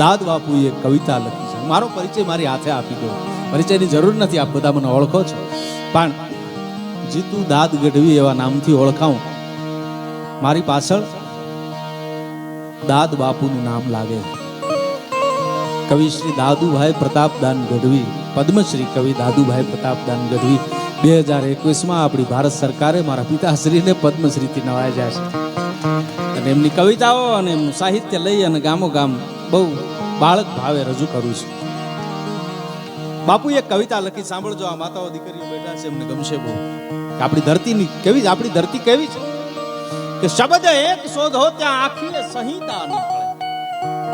દાદ બાપુએ કવિતા લખી છે. મારો પરિચય મારી હાથે આપી દો. પરિચયની જરૂર નથી, આપ બધા મને ઓળખો છો. પણ જીતુ દાદ ગઢવી એવા નામથી ઓળખાવું મારી પાછળ દાદ બાપુનું નામ લાગે. કવિ શ્રી દાદુભાઈ પ્રતાપદાન ગઢવી, પદ્મશ્રી કવિ દાદુભાઈ પ્રતાપદાન ગઢવી, બે હજાર એકવીસમાં આપણી ભારત સરકારે મારા પિતાશ્રીને પદ્મશ્રીથી નવાજ્યા છે. અને એમની કવિતાઓ અને એમનું સાહિત્ય લઈ અને ગામો ગામ બહુ બાળક ભાવે રજૂ કરું છું. બાપુ એક કવિતા લખી, સાંભળજો, આ માતાઓ દીકરીઓ બેઠા છે, એમને ગમશે બહુ. આપણી ધરતીની કેવી, આપણી ધરતી કેવી છે? કે શબ્દ એક શોધો, ત્યાં આખી સંહિતા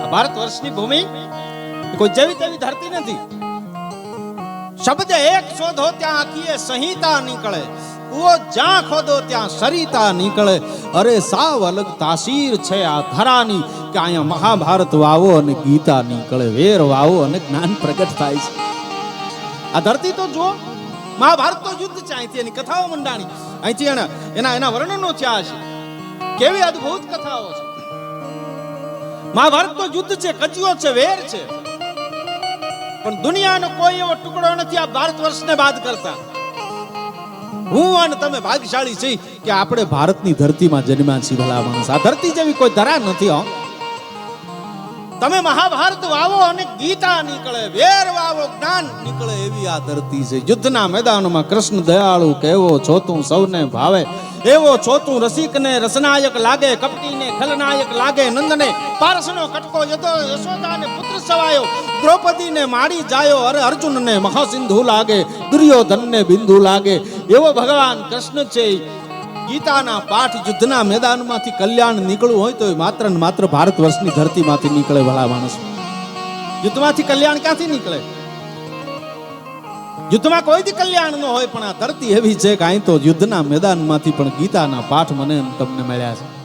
આ ભારત વર્ષની ભૂમિ કોઈ જેવી તેવી ધરતી નથી. શબ્દ એક શોધો, ત્યાં આખી સંહિતા નીકળે. ઓ જ્યાં ખોદો, ત્યાં સરિતા નીકળે. અરે સાવ અલગ તાસીર છે આ ધરાની કે અહીંયા મહાભારત વાવો અને ગીતા નીકળે, વેર વાવો અને જ્ઞાન પ્રગટ થાય છે. આ ધરતી તો જો, મહાભારત તો યુદ્ધ છે અહીંથી, એની કથાઓ મંડાણી. અહીંથી એના એના એના વર્ણનો થયા છે. કેવી અદ્ભુત કથાઓ છે. મહાભારત તો યુદ્ધ છે, કચિયો છે, વેર છે. પણ દુનિયાનો કોઈ એવો ટુકડો નથી આ ભારત વર્ષને બાદ કરતા. હું અને તમે ભાગ્યશાળી છીએ કે આપણે ભારતની ધરતીમાં જન્મ્યા છીએ ભલા માણસ. આ ધરતી જેવી કોઈ ધરા નથી, હો. તમે મહાભારત વાવો અને ગીતા નીકળે, વેર વાવો, જ્ઞાન નીકળે એવી આ ધરતી છે. યુદ્ધના મેદાનમાં કૃષ્ણ દયાળુ કેવો છો તું સૌને ભાવે. એવો છો તું રસિકને રસનાયક લાગે, કપટીને ખલનાયક લાગે, નંદને પારસનો કટકો જતો યશોદાને પુત્ર સવાયો, દ્રૌપદીને માડી જાયો, અરે અર્જુનને મહાસિંધુ લાગે, દુર્યોધનને બિંદુ લાગે. એવો ભગવાન કૃષ્ણ છે ગીતાના પાઠ યુદ્ધના મેદાનમાંથી કલ્યાણ નીકળવું હોય તો એ માત્ર ને માત્ર ભારત વર્ષની ધરતીમાંથી નીકળે ભલા માણસ. યુદ્ધમાંથી કલ્યાણ ક્યાંથી નીકળે? યુદ્ધમાં કોઈ દી કલ્યાણ ન હોય, પણ આ ધરતી એવી છે કે અહીં તો યુદ્ધના મેદાનમાંથી પણ ગીતાના પાઠ મને તમને મળ્યા છે.